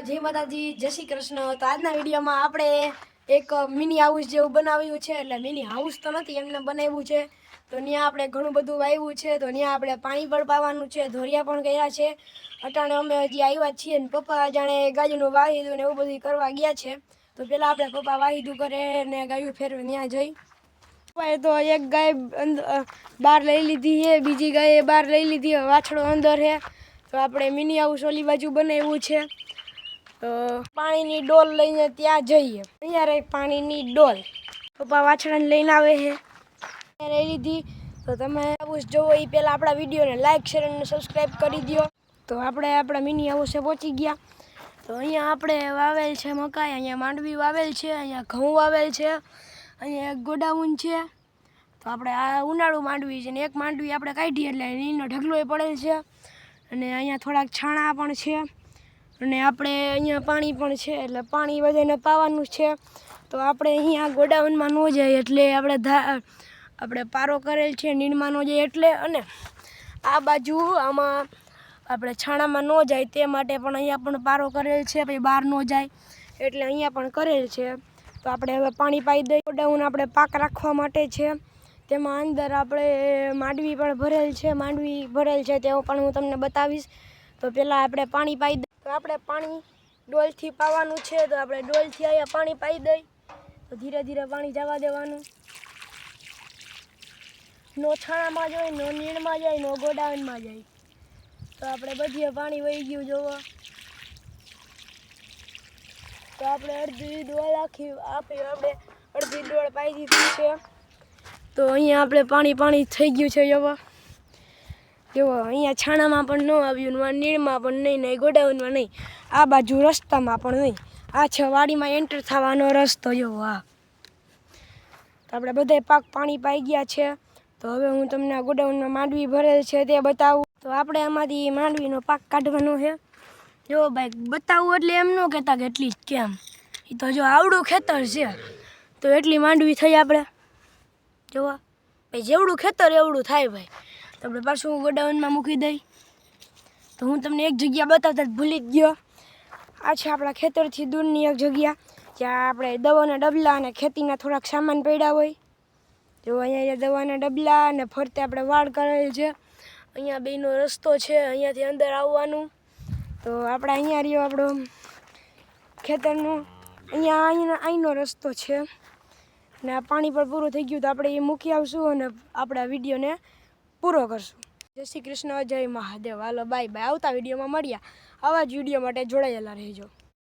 જય માતાજી, જય શ્રી કૃષ્ણ. તો આજના વિડીયોમાં આપણે એક મિની હાઉસ જેવું બનાવ્યું છે. એટલે મિની હાઉસ તો નથી, એમને બનાવ્યું છે. તો ત્યાં આપણે ઘણું બધું વાવ્યું છે. તો ત્યાં આપણે પાણી પણ પાવાનું છે. ધોરિયા પણ કર્યા છે. અટાણે અમે હજી આવ્યા છીએ ને પપ્પા જાણે ગાયનું વાહીદું ને એવું બધું કરવા ગયા છે. તો પહેલાં આપણે પપ્પા વાહીદું કરે ને ગાયું ફેરવે, ત્યાં જઈ. પપ્પાએ તો એક ગાય બહાર લઈ લીધી છે. બીજી ગાય બહાર લઈ લીધી વાછડો અંદર છે. તો આપણે મિની હાઉસ ઓલી બાજુ બનાવ્યું છે. તો પાણીની ડોલ લઈને ત્યાં જઈએ. અહીંયા રહી પાણીની ડોલ. પપ્પા વાછડાને લઈને આવે છે. રહી લીધી. તો તમે હાઉસ જોવો એ પહેલાં આપણા વિડીયોને લાઇક શેર અને સબસ્ક્રાઈબ કરી દો તો આપણે આપણા મિની હાઉસે પહોંચી ગયા. તો અહીંયા આપણે વાવેલ છે મકાઈ, અહીંયા માંડવી વાવેલ છે, અહીંયા ઘઉં વાવેલ છે, અહીંયા એક ગોડાઉન છે. તો આપણે આ ઉનાળુ માંડવી છે ને એક માંડવી આપણે કાઢીએ એટલે એનો ઢગલો પડેલ છે. અને અહીંયા થોડાક છાણા પણ છે. અને આપણે અહીંયા પાણી પણ છે, એટલે પાણી બધાને પાવાનું છે. તો આપણે અહીંયા ગોડાઉનમાં ન જાય એટલે આપણે આપણે પારો કરેલ છે નીણમાં ન જાય એટલે અને આ બાજુ આમાં આપણે છાણામાં ન જાય તે માટે પણ અહીંયા પણ પારો કરેલ છે, પછી બહાર ન જાય એટલે અહીંયા પણ કરેલ છે. તો આપણે હવે પાણી પાઈ દઈએ. ગોડાઉન આપણે પાક રાખવા માટે છે. તેમાં અંદર આપણે માંડવી પણ ભરેલ છે, માંડવી ભરેલ છે, તેઓ પણ હું તમને બતાવીશ. તો પહેલાં આપણે પાણી પાઈ આપણે પાણી ડોલથી પાવાનું છે, તો આપણે ડોલથી અહીંયા પાણી પાઈ દઈ. તો ધીરે ધીરે પાણી જવા દેવાનું. નો છાણામાં જાય, નો નીણમાં જાય, નો ગોડાઉનમાં જાય. તો આપણે બધીએ પાણી વહી ગયું, જોવો. તો આપણે અડધી ડોળ આખી આપી, આપણે અડધી ડોળ પાઈ દીધી છે. તો અહીંયા આપણે પાણી પાણી થઈ ગયું છે, જોવો. જુઓ અહીંયા છાણામાં પણ ન આવ્યું નીળમાં પણ નહીં નહીં ગોડાઉનમાં નહીં. આ બાજુ રસ્તામાં પણ નહીં. આ છે વાડીમાં એન્ટર થવાનો રસ્તો જુઓ આ આપણે બધાય પાક પાણી પાઈ ગયા છે. તો હવે હું તમને આ ગોડાઉનમાં માંડવી ભરેલ છે તે બતાવું. તો આપણે આમાંથી માંડવીનો પાક કાઢવાનો છે. જો, ભાઈ, બતાવું એટલે એમ ન કહેતા કે એટલી જ કેમ. એ તો જો આવડું ખેતર છે. તો એટલી માંડવી થઈ આપણે. જોવા ભાઈ, જેવડું ખેતર એવડું થાય, ભાઈ. તો આપણે પાછું ગોડાઉનમાં મૂકી દઈ. તો હું તમને એક જગ્યા બતાવતા ભૂલી જ ગયો. આ છે આપણા ખેતરથી દૂરની એક જગ્યા, જ્યાં આપણે દવાના ડબલા અને ખેતીના થોડાક સામાન પડ્યા હોય. જો અહીંયા દવાના ડબલા અને ફરતે આપણે વાળ કરેલ છે. અહીંયા બેનો રસ્તો છે, અહીંયાથી અંદર આવવાનું. તો આપણે અહીંયા રહ્યો આપણો ખેતરનો. અહીંયા અહીંનો અહીંનો રસ્તો છે. અને આ પાણી પણ પૂરું થઈ ગયું તો આપણે એ મૂકી આવશું અને આપણા વિડીયોને પૂરો કરશું. જય શ્રી કૃષ્ણ, જય મહાદેવ. હાલો બાય બાય આવતા વિડીયોમાં મળ્યા આવા જ વીડિયો માટે જોડાયેલા રહેજો.